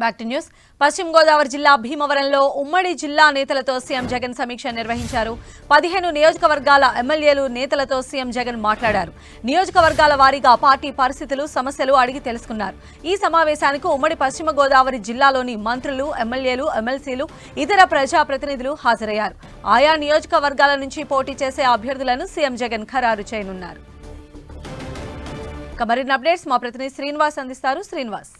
Back to news. పశ్చిమ గోదావరి జిల్లా భీమవరంలో ఉమ్మడి జిల్లా నేతలతో సీఎం జగన్ సమీక్ష నిర్వహించారు. పదిహేను నియోజకవర్గాల ఎమ్మెల్యేలు నేతలతో సీఎం జగన్ మాట్లాడారు. నియోజకవర్గాల వారీగా పార్టీ పరిస్థితులు సమస్యలు అడిగి తెలుసుకున్నారు. ఈ సమావేశానికి ఉమ్మడి పశ్చిమ గోదావరి జిల్లాలోని మంత్రులు ఎమ్మెల్యేలు ఎమ్మెల్సీలు ఇతర ప్రజాప్రతినిధులు హాజరయ్యారు. ఆయా నియోజకవర్గాల నుంచి పోటీ చేసే అభ్యర్థులను సీఎం జగన్ ఖరారు చేయనున్నారు. మరిన్ని అప్డేట్స్ మా ప్రతినిధి శ్రీనివాస్ అందిస్తారు. శ్రీనివాస్.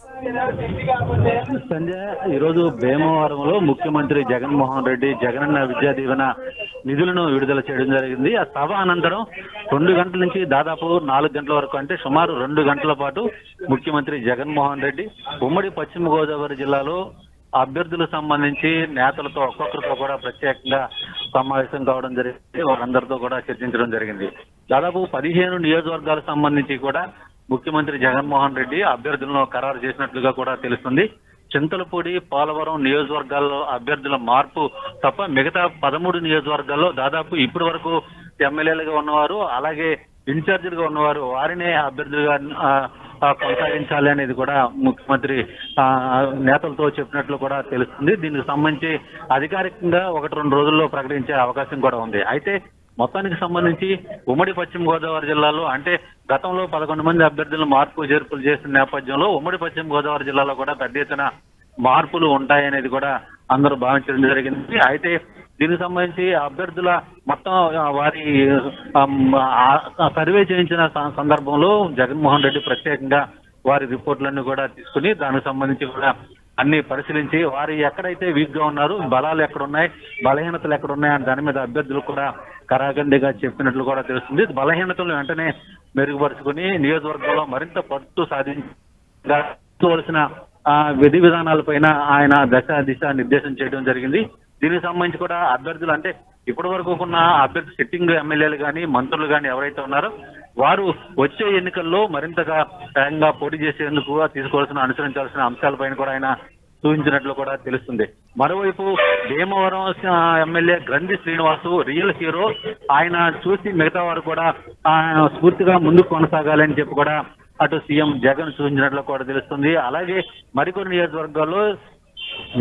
సంజయ్ ఈరోజు భీమవరంలో ముఖ్యమంత్రి జగన్మోహన్ రెడ్డి జగనన్న విద్యా దీవెన నిధులను విడుదల చేయడం జరిగింది. ఆ సభ అనంతరం రెండు గంటల నుంచి దాదాపు నాలుగు గంటల వరకు అంటే సుమారు రెండు గంటల పాటు ముఖ్యమంత్రి జగన్మోహన్ రెడ్డి ఉమ్మడి పశ్చిమ గోదావరి జిల్లాలో అభ్యర్థులకు సంబంధించి నేతలతో ఒక్కొక్కరితో కూడా ప్రత్యేకంగా సమావేశం కావడం జరిగింది. వారందరితో కూడా చర్చించడం జరిగింది. దాదాపు పదిహేను నియోజకవర్గాలకు సంబంధించి కూడా ముఖ్యమంత్రి జగన్మోహన్ రెడ్డి అభ్యర్థులను ఖరారు చేసినట్లుగా కూడా తెలుస్తుంది. చింతలపూడి పోలవరం నియోజకవర్గాల్లో అభ్యర్థుల మార్పు తప్ప మిగతా పదమూడు నియోజకవర్గాల్లో దాదాపు ఇప్పటి వరకు ఎమ్మెల్యేలుగా ఉన్నవారు అలాగే ఇన్ఛార్జీలుగా ఉన్నవారు వారినే అభ్యర్థులుగా కొనసాగించాలి అనేది కూడా ముఖ్యమంత్రి ఆ, నేతలతో చెప్పినట్లు కూడా తెలుస్తుంది. దీనికి సంబంధించి అధికారికంగా ఒకటి రెండు రోజుల్లో ప్రకటించే అవకాశం కూడా ఉంది. అయితే మొత్తానికి సంబంధించి ఉమ్మడి పశ్చిమ గోదావరి జిల్లాలో అంటే గతంలో పదకొండు మంది అభ్యర్థులు మార్పు చేర్పులు చేసిన నేపథ్యంలో ఉమ్మడి పశ్చిమ గోదావరి జిల్లాలో కూడా పెద్ద ఎత్తున మార్పులు ఉంటాయనేది కూడా అందరూ భావించడం జరిగింది. అయితే దీనికి సంబంధించి అభ్యర్థుల మొత్తం వారి సర్వే చేయించిన సందర్భంలో జగన్మోహన్ రెడ్డి ప్రత్యేకంగా వారి రిపోర్ట్లన్నీ కూడా తీసుకుని దానికి సంబంధించి కూడా అన్ని పరిశీలించి వారు ఎక్కడైతే వీక్గా ఉన్నారు బలాలు ఎక్కడున్నాయి బలహీనతలు ఎక్కడున్నాయి అని దాని మీద అభ్యర్థులు కూడా కరాఖండిగా చెప్పినట్లు కూడా తెలుస్తుంది. బలహీనతలు వెంటనే మెరుగుపరుచుకుని నియోజకవర్గంలో మరింత పట్టు సాధించవలసిన ఆ, విధి విధానాలపైన ఆయన దశ దిశ నిర్దేశం చేయడం జరిగింది. దీనికి సంబంధించి కూడా అభ్యర్థులు అంటే ఇప్పటి వరకు ఉన్న అభ్యర్థి సిట్టింగ్ ఎమ్మెల్యేలు కానీ మంత్రులు కానీ ఎవరైతే ఉన్నారో వారు వచ్చే ఎన్నికల్లో మరింతగా వేగంగా పోటీ చేసేందుకు తీసుకోవాల్సిన అనుసరించాల్సిన అంశాలపైన కూడా ఆయన సూచించినట్లు కూడా తెలుస్తుంది. మరోవైపు భీమవరం ఎమ్మెల్యే గ్రంథి శ్రీనివాసు రియల్ హీరో ఆయన చూసి మిగతా వారు కూడా స్ఫూర్తిగా ముందుకు కొనసాగాలని చెప్పి కూడా అటు సీఎం జగన్ సూచించినట్లు కూడా తెలుస్తుంది. అలాగే మరికొన్ని నియోజకవర్గాల్లో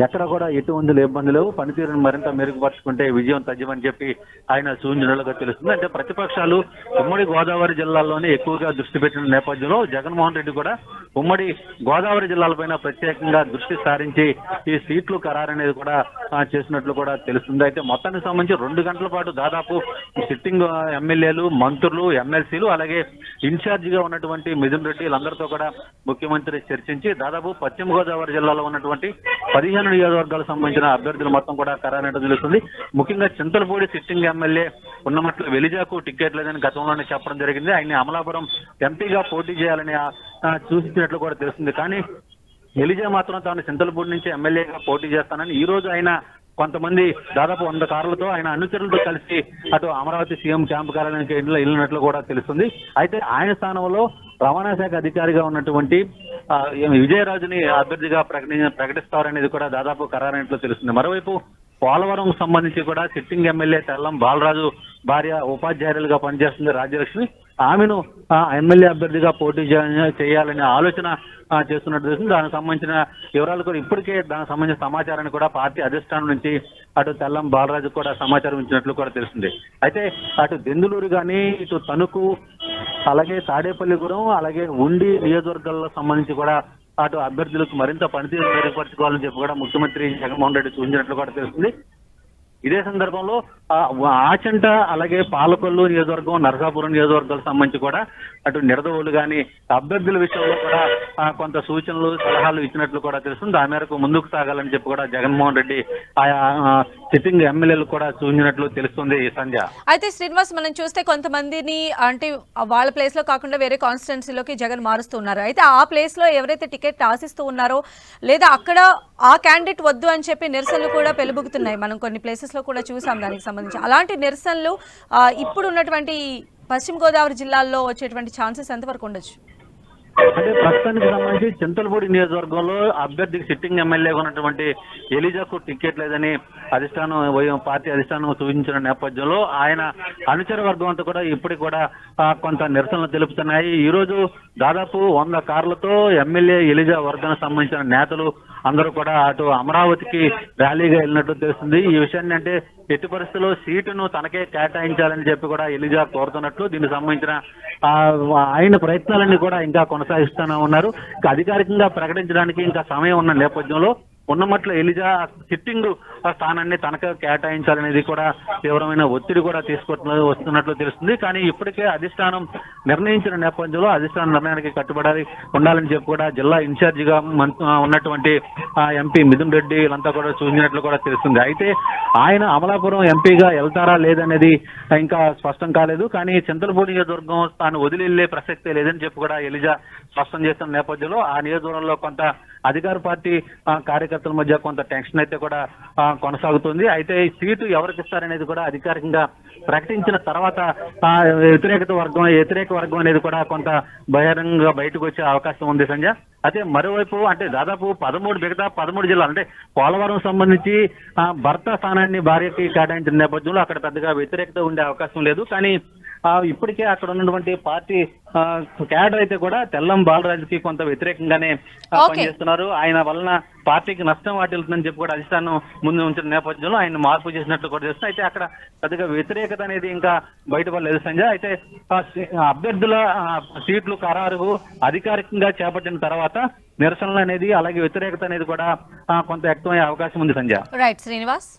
ఎక్కడ కూడా ఎటువంటి ఇబ్బంది లేవు. పనితీరును మరింత మెరుగుపరుచుకుంటే విజయం తథ్యమని చెప్పి ఆయన సూచనలుగా తెలుస్తుంది. అంటే ప్రతిపక్షాలు ఉమ్మడి గోదావరి జిల్లాలోనే ఎక్కువగా దృష్టి పెట్టిన నేపథ్యంలో జగన్మోహన్ రెడ్డి కూడా ఉమ్మడి గోదావరి జిల్లాలపైన ప్రత్యేకంగా దృష్టి సారించి ఈ సీట్లు ఖరారనేది కూడా చేసినట్లు కూడా తెలుస్తుంది. అయితే మొత్తానికి సంబంధించి రెండు గంటల పాటు దాదాపు సిట్టింగ్ ఎమ్మెల్యేలు మంత్రులు ఎమ్మెల్సీలు అలాగే ఇన్ఛార్జిగా ఉన్నటువంటి మిథున్ రెడ్డి వీళ్ళందరితో కూడా ముఖ్యమంత్రి చర్చించి దాదాపు పశ్చిమ గోదావరి జిల్లాలో ఉన్నటువంటి పదిహేను నియోజకవర్గాలకు సంబంధించిన అభ్యర్థులు మొత్తం కూడా ఖరారైనట్టు తెలుస్తుంది. ముఖ్యంగా చింతలపూడి సిట్టింగ్ ఎమ్మెల్యే ఉన్నమట్లు వెలిజాకు టికెట్ లేదని గతంలోనే చెప్పడం జరిగింది. ఆయన అమలాపురం ఎంపీగా పోటీ చేయాలని సూచించినట్లు కూడా తెలుస్తుంది. కానీ ఎలిజా మాత్రం తాను చింతలపూడి నుంచి ఎమ్మెల్యేగా పోటీ చేస్తానని ఈ రోజు ఆయన కొంతమంది దాదాపు వంద కార్లతో ఆయన అనుచరులతో కలిసి అటు అమరావతి సీఎం క్యాంపు కార్యాలయానికి ఇంట్లో వెళ్ళినట్లు కూడా తెలుస్తుంది. అయితే ఆయన స్థానంలో రవాణా శాఖ అధికారిగా ఉన్నటువంటి విజయరాజుని అభ్యర్థిగా ప్రకటి ప్రకటిస్తారనేది కూడా దాదాపు ఖరారైనట్లు తెలుస్తుంది. మరోవైపు పోలవరం సంబంధించి కూడా సిట్టింగ్ ఎమ్మెల్యే తెల్లం బాలరాజు భార్య ఉపాధ్యాయులుగా పనిచేస్తుంది రాజ్యలక్ష్మి. ఆమెను ఆ, ఎమ్మెల్యే అభ్యర్థిగా పోటీ చేయాలనే ఆలోచన చేస్తున్నట్టు తెలుస్తుంది. దానికి సంబంధించిన వివరాలు కూడా ఇప్పటికే దానికి సంబంధించిన సమాచారాన్ని కూడా పార్టీ అధిష్టానం నుంచి అటు తెల్లం బాలరాజు కూడా సమాచారం ఇచ్చినట్లు కూడా తెలిసింది అయితే అటు దెందులూరు కానీ ఇటు తణుకు అలాగే తాడేపల్లిగూడెం అలాగే ఉండి నియోజకవర్గాల్లో సంబంధించి కూడా అటు అభ్యర్థులకు మరింత పనితీరు మెరుగుపరచుకోవాలని చెప్పి కూడా ముఖ్యమంత్రి జగన్మోహన్ రెడ్డి సూచించినట్లు కూడా తెలుస్తుంది. ఇదే సందర్భంలో ఆ, ఆచంట అలాగే పాలకొల్లు నియోజకవర్గం నరసాపురం నియోజకవర్గాలకు సంబంధించి కూడా అటు నిడదవోలు కానీ అభ్యర్థుల విషయంలో కూడా కొంత సూచనలు సలహాలు ఇచ్చినట్లు కూడా తెలుస్తుంది. ఆ మేరకు ముందుకు సాగాలని చెప్పి కూడా జగన్మోహన్ రెడ్డి ఆయా సిట్టింగ్ ఎమ్మెల్యేలు కూడా చూసినట్లు తెలుస్తుంది సంధ్య. అయితే శ్రీనివాస్ మనం చూస్తే కొంతమందిని అంటే వాళ్ళ ప్లేస్లో కాకుండా వేరే కాన్స్టిట్యున్సీలోకి జగన్ మారుస్తూ ఉన్నారు. అయితే ఆ ప్లేస్లో ఎవరైతే టికెట్ ఆశిస్తూ ఉన్నారో లేదా అక్కడ ఆ క్యాండిడేట్ వద్దు అని చెప్పి నిరసనలు కూడా పెలుబుకుతున్నాయి. మనం కొన్ని ప్లేసెస్లో కూడా చూసాం దానికి సంబంధించి. అలాంటి నిరసనలు ఇప్పుడు ఉన్నటువంటి పశ్చిమ గోదావరి జిల్లాల్లో వచ్చేటువంటి ఛాన్సెస్ ఎంతవరకు ఉండొచ్చు? అంటే ప్రస్తుతానికి సంబంధించి చింతలపూడి నియోజకవర్గంలో అభ్యర్థికి సిట్టింగ్ ఎమ్మెల్యేగా ఉన్నటువంటి ఎలిజాకు టికెట్ లేదని అధిష్టానం పార్టీ అధిష్టానం సూచించిన నేపథ్యంలో ఆయన అనుచర వర్గం అంతా కూడా ఇప్పటికి కూడా కొంత నిరసనలు తెలుపుతున్నాయి. ఈ రోజు దాదాపు వంద కార్లతో ఎమ్మెల్యే ఎలిజా వర్గానికి సంబంధించిన నేతలు అందరూ కూడా అటు అమరావతికి ర్యాలీగా వెళ్ళినట్టు తెలుస్తుంది. ఈ విషయాన్ని అంటే ఎట్టి పరిస్థితుల్లో సీటును తనకే కేటాయించాలని చెప్పి కూడా ఎలిజా కోరుతున్నట్లు దీనికి సంబంధించిన ఆ, ఆయన ప్రయత్నాలన్నీ కూడా ఇంకా కొనసాగిస్తూనే ఉన్నారు. అధికారికంగా ప్రకటించడానికి ఇంకా సమయం ఉన్న నేపథ్యంలో ఉన్నమట్ల ఎలిజా సిట్టింగ్ స్థానాన్ని తనకు కేటాయించాలనేది కూడా తీవ్రమైన ఒత్తిడి కూడా తీసుకుంటున్న వస్తున్నట్లు తెలుస్తుంది. కానీ ఇప్పటికే అధిష్టానం నిర్ణయించిన నేపథ్యంలో అధిష్టానం నిర్ణయానికి కట్టుబడాలి ఉండాలని చెప్పి కూడా జిల్లా ఇన్ఛార్జిగా ఉన్నటువంటి ఆ, ఎంపీ మిథున్ రెడ్డి వీళ్ళంతా కూడా చూసినట్లు కూడా తెలుస్తుంది. అయితే ఆయన అమలాపురం ఎంపీగా వెళ్తారా లేదనేది ఇంకా స్పష్టం కాలేదు. కానీ చింతలపూడి నియోజకవర్గం తాను వదిలి వెళ్ళే ప్రసక్తే లేదని చెప్పి కూడా ఎలిజా స్పష్టం చేస్తున్న నేపథ్యంలో ఆ నియోజకవర్గంలో కొంత అధికార పార్టీ కార్యకర్తల మధ్య కొంత టెన్షన్ అయితే కూడా కొనసాగుతుంది. అయితే ఈ సీటు ఎవరికి ఇస్తారనేది కూడా అధికారికంగా ప్రకటించిన తర్వాత ఆ, వ్యతిరేకత వర్గం వ్యతిరేక వర్గం అనేది కూడా కొంత బహిరంగంగా బయటకు వచ్చే అవకాశం ఉంది సంజయ్ అయితే మరోవైపు అంటే దాదాపు పదమూడు మిగతా పదమూడు జిల్లాలు అంటే పోలవరం సంబంధించి ఆ, భర్త స్థానాన్ని భార్యకి కేటాయించిన నేపథ్యంలో అక్కడ పెద్దగా వ్యతిరేకత ఉండే అవకాశం లేదు. కానీ ఇప్పటికే అక్కడ ఉన్నటువంటి పార్టీ క్యాడర్ అయితే కూడా తెల్లం బాలరాజుకి కొంత వ్యతిరేకంగానే. పనిచేస్తున్నారు. ఆయన వలన పార్టీకి నష్టం వాటిల్తుందని చెప్పి కూడా అధిష్టానం ముందు ఉంచిన నేపథ్యంలో ఆయన మార్పు చేసినట్లు కూడా చేస్తున్నారు అయితే అక్కడ పెద్దగా వ్యతిరేకత అనేది ఇంకా బయటపడలేదు సంజయ్. అయితే అభ్యర్థుల సీట్లు ఖరారు అధికారికంగా చేపట్టిన తర్వాత నిరసనలు అనేది అలాగే వ్యతిరేకత అనేది కూడా కొంత వ్యక్తమయ్యే అవకాశం ఉంది సంజయ్. రైట్ శ్రీనివాస్